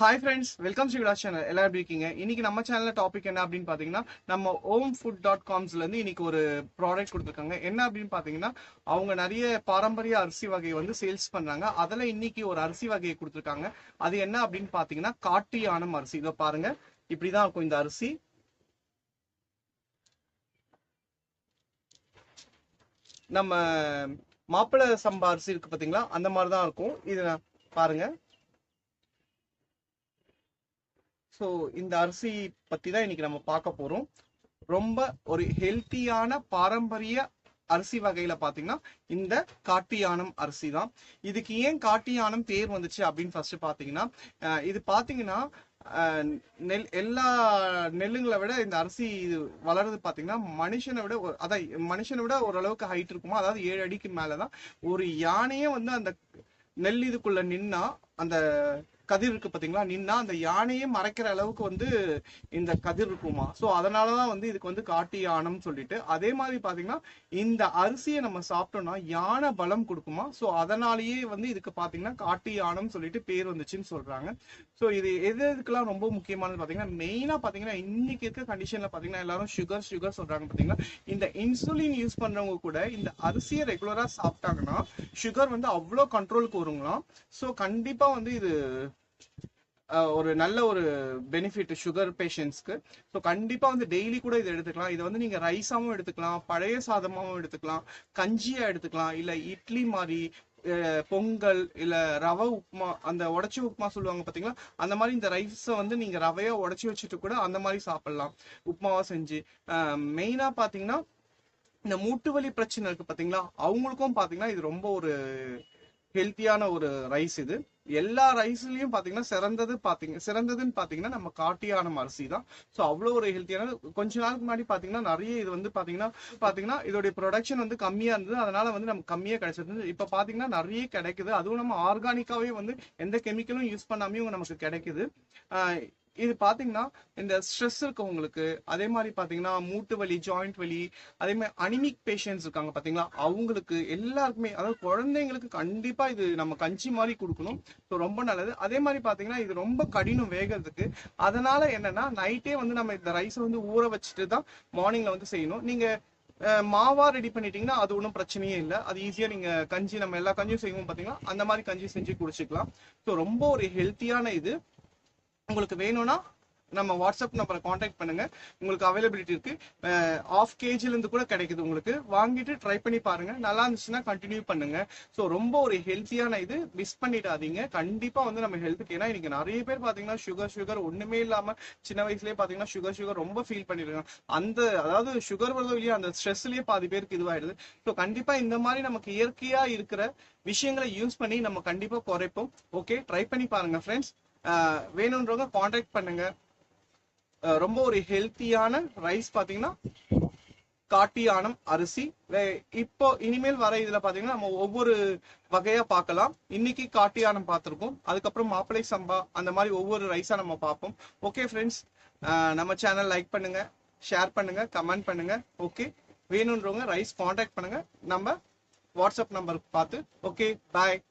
Hi friends welcome Srivida channel எல்லாரும் எப்படி இருக்கீங்க? இன்னைக்கு நம்ம சேனல்ல டாபிக் என்ன அப்படின்னு பாத்தீங்கன்னா நம்ம ஓம் ஃபுட் டாட் காம்ஸ்ல இருந்து இன்னைக்கு ஒரு ப்ராடக்ட் கொடுத்துருக்காங்க. என்ன அப்படின்னு பாத்தீங்கன்னா அவங்க நிறைய பாரம்பரிய அரிசி வகை வந்து சேல்ஸ் பண்றாங்க. அதுல இன்னைக்கு ஒரு அரிசி வகையை கொடுத்துருக்காங்க. அது என்ன அப்படின்னு பாத்தீங்கன்னா காட்டு யானம் அரிசி. இதை பாருங்க. இப்படிதான் இருக்கும் இந்த அரிசி. நம்ம மாப்பிள்ளை சம்பா அரிசி இருக்கு பாத்தீங்களா? அந்த மாதிரி தான் இருக்கும். இது பாருங்க. ஸோ இந்த அரிசி பத்தி தான் இன்னைக்கு நம்ம பார்க்க போறோம். ரொம்ப ஒரு ஹெல்த்தியான பாரம்பரிய அரிசி வகையில பாத்தீங்கன்னா இந்த காட்டியானம் அரிசி தான் இதுக்கு ஏன் காட்டியானம் தேர் பேர் வந்துச்சு அப்படின்னு ஃபர்ஸ்ட் பாத்தீங்கன்னா அஹ் இது பாத்தீங்கன்னா அஹ் நெல் எல்லா நெல்லுங்களை விட இந்த அரிசி இது வளருது பாத்தீங்கன்னா மனுஷனை விட ஒரு- அதான் மனுஷனை விட ஓரளவுக்கு ஹைட் இருக்குமா? அதாவது ஏழு அடிக்கு மேலதான். ஒரு யானையே வந்து அந்த நெல் இதுக்குள்ள நின்னா அந்த கதிர் இருக்கு பாத்தீங்களா? நின்னா அந்த யானையே மறைக்கிற அளவுக்கு வந்து இந்த கதிர் இருக்குமா? சோ அதனாலதான் வந்து இதுக்கு வந்து காட்டு யானம் சொல்லிட்டு அதே மாதிரி பாத்தீங்கன்னா இந்த அரிசியை நம்ம சாப்பிட்டோம்னா யானை பலம் கொடுக்குமா? சோ அதனாலயே வந்து இதுக்கு பாத்தீங்கன்னா காட்டு யானம் சொல்லிட்டு பேர் வந்துச்சுன்னு சொல்றாங்க. சோ இது எது எதுக்கெல்லாம் ரொம்ப முக்கியமானது பாத்தீங்கன்னா மெயினா பாத்தீங்கன்னா இன்னைக்கு இருக்க கண்டிஷன்ல பாத்தீங்கன்னா எல்லாரும் சுகர் சுகர் சொல்றாங்க பாத்தீங்கன்னா இந்த இன்சுலின் யூஸ் பண்றவங்க கூட இந்த அரிசியை ரெகுலரா சாப்பிட்டாங்கன்னா சுகர் வந்து அவ்வளோ கண்ட்ரோலுக்கு வருங்களாம் ஸோ கண்டிப்பா வந்து இது ஒரு நல்ல ஒரு பெனிஃபிட் சுகர் பேஷண்ட்ஸ்க்கு ஸோ கண்டிப்பாக வந்து டெய்லி கூட இதை எடுத்துக்கலாம். இதை வந்து நீங்கள் ரைஸாகவும் எடுத்துக்கலாம் பழைய சாதமாகவும் எடுத்துக்கலாம் கஞ்சியாக எடுத்துக்கலாம் இல்லை இட்லி மாதிரி பொங்கல் இல்ல ரவை உப்புமா அந்த உடச்சி உப்புமா சொல்லுவாங்க பாத்தீங்களா? அந்த மாதிரி இந்த ரைஸை வந்து நீங்க ரவையா உடைச்சி வச்சுட்டு கூட அந்த மாதிரி சாப்பிடலாம். உப்புமாவா செஞ்சு. மெயினா பாத்தீங்கன்னா இந்த மூட்டு வலி பிரச்சனை இருக்கு பாத்தீங்களா? அவங்களுக்கும் பாத்தீங்கன்னா இது ரொம்ப ஒரு ஹெல்த்தியான ஒரு ரைஸ் இது. எல்லா ரைஸ்லயும் பாத்தீங்கன்னா சிறந்தது பாத்தீங்க சிறந்ததுன்னு பாத்தீங்கன்னா நம்ம காட்டியான அரிசி தான். ஸோ அவ்வளோ ஒரு ஹெல்த்தியான கொஞ்ச நாளுக்கு முன்னாடி பாத்தீங்கன்னா நிறைய இது வந்து பாத்தீங்கன்னா பாத்தீங்கன்னா இதோடைய ப்ரொடக்ஷன் வந்து கம்மியா இருந்தது. அதனால வந்து நமக்கு கம்மியா கிடைச்சிருந்தது. இப்ப பாத்தீங்கன்னா நிறைய கிடைக்குது. அதுவும் நம்ம ஆர்கானிக்காவே வந்து எந்த கெமிக்கலும் யூஸ் பண்ணாமையும் நமக்கு கிடைக்குது. ஆஹ் இது பார்த்தீங்கன்னா இந்த ஸ்ட்ரெஸ் இருக்கவங்களுக்கு அதே மாதிரி பார்த்தீங்கன்னா மூட்டு வலி ஜாயிண்ட் வலி அதே மாதிரி அனிமிக் பேஷண்ட்ஸ் இருக்காங்க பார்த்தீங்களா அவங்களுக்கு எல்லாருக்குமே அதாவது குழந்தைங்களுக்கு கண்டிப்பாக இது நம்ம கஞ்சி மாதிரி கொடுக்கணும். ஸோ ரொம்ப நல்லது. அதே மாதிரி பார்த்தீங்கன்னா இது ரொம்ப கடினம் வேகிறதுக்கு. அதனால என்னன்னா நைட்டே வந்து நம்ம இந்த ரைஸை வந்து ஊற வச்சுட்டு தான் மார்னிங்ல வந்து செய்யணும். நீங்க மாவா ரெடி பண்ணிட்டீங்கன்னா அது ஒன்றும் பிரச்சனையே இல்லை. அது ஈஸியா நீங்க கஞ்சி நம்ம எல்லா கஞ்சியும் செய்வோம் பார்த்தீங்கன்னா அந்த மாதிரி கஞ்சி செஞ்சு குடிச்சிக்கலாம். ஸோ ரொம்ப ஒரு ஹெல்த்தியான இது. உங்களுக்கு வேணும்னா நம்ம வாட்ஸ்அப் நம்பரை காண்டாக்ட் பண்ணுங்க. உங்களுக்கு அவைலபிலிட்டி இருக்கு. ஆஃப் கேஜில இருந்து கூட கிடைக்குது உங்களுக்கு. வாங்கிட்டு ட்ரை பண்ணி பாருங்க. நல்லா இருந்துச்சுன்னா கண்டினியூ பண்ணுங்க. ஸோ ரொம்ப ஒரு ஹெல்த்தியான இது மிஸ் பண்ணிடாதீங்க. கண்டிப்பா வந்து நம்ம ஹெல்த்துக்கு ஏன்னா இன்னைக்கு நிறைய பேர் பாத்தீங்கன்னா சுகர் சுகர் ஒண்ணுமே இல்லாம சின்ன வயசுலயே பாத்தீங்கன்னா சுகர் சுகர் ரொம்ப ஃபீல் பண்ணிருக்காங்க. அந்த அதாவது சுகர் வருதோ இல்லையா அந்த ஸ்ட்ரெஸ்லயே பாதி பேருக்கு இதுவாயிடுது. ஸோ கண்டிப்பா இந்த மாதிரி நமக்கு இயற்கையா இருக்கிற விஷயங்களை யூஸ் பண்ணி நம்ம கண்டிப்பா குறைப்போம். ஓகே ட்ரை பண்ணி பாருங்க ஃப்ரெண்ட்ஸ் வேணுன்றவங்க காண்டாக்ட் பண்ணுங்க. ரொம்ப ஒரு ஹெல்த்தியான ரைஸ் பார்த்தீங்கன்னா காட்டியானம் அரிசி. வே- இப்போ இனிமேல் வர இதுல பாத்தீங்கன்னா நம்ம ஒவ்வொரு வகையா பார்க்கலாம் இன்னைக்கு காட்டியானம் பார்த்துருக்கோம் அதுக்கப்புறம் மாப்பிளை சம்பா அந்த மாதிரி ஒவ்வொரு ரைஸா நம்ம பார்ப்போம் ஓகே ஃப்ரெண்ட்ஸ் நம்ம சேனல் லைக் பண்ணுங்க ஷேர் பண்ணுங்க கமெண்ட் பண்ணுங்க. ஓகே வேணுன்றவங்க ரைஸ் காண்டாக்ட் பண்ணுங்க. நம்ம வாட்ஸ்அப் நம்பருக்கு பார்த்து ஓகே பாய்